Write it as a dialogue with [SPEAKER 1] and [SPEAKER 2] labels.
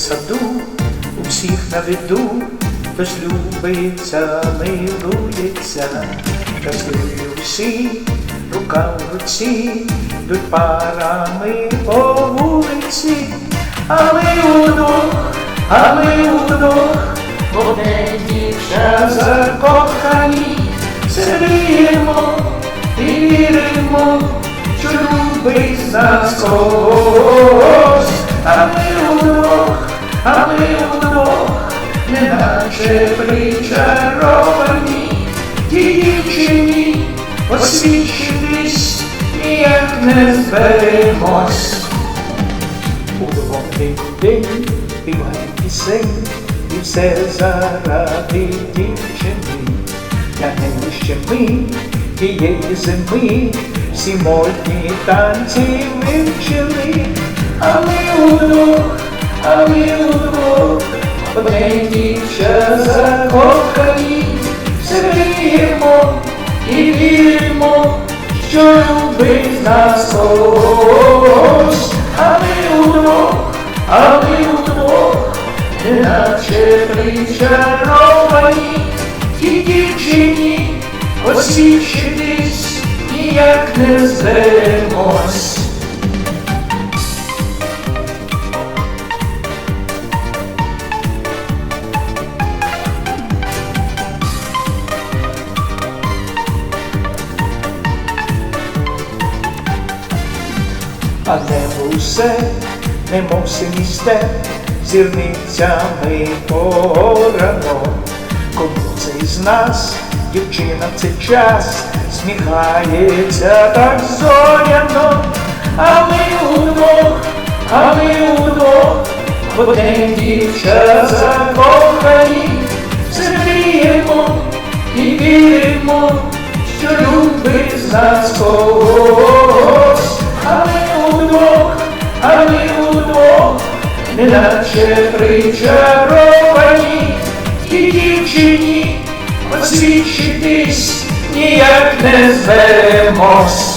[SPEAKER 1] саду, у всіх на виду, хтось любиться, милується, щасливі всі, рука в руці, йдуть парами по вулиці, а ми удвох, а ми удвох, в одне дівча закохані, сидимо віримо, що любить нас когось, причаровані, ті дівчині освічитись ніяк не зберемось. Удвох день в день співають пісень, і все заради дівчини. Для неї ще ми тієї зими всі модні танці вивчили, а ми удвох, а ми одне дівча закохані, віримо і віримо, що любить нас когось, а ми удвох, а ми удвох, неначе причаровані, ті дівчині освічитись ніяк не зберемось. А небо усе, немов синій степ, зірницями порано. Кому це із нас, дівчина в цей час, сміхається так зоряно, а ми удвох, а ми удвох, одне дівча закохані, зріємо і віримо, що любить нас когось, неначе причаровані, і дівчині освічитись ніяк не зберемось.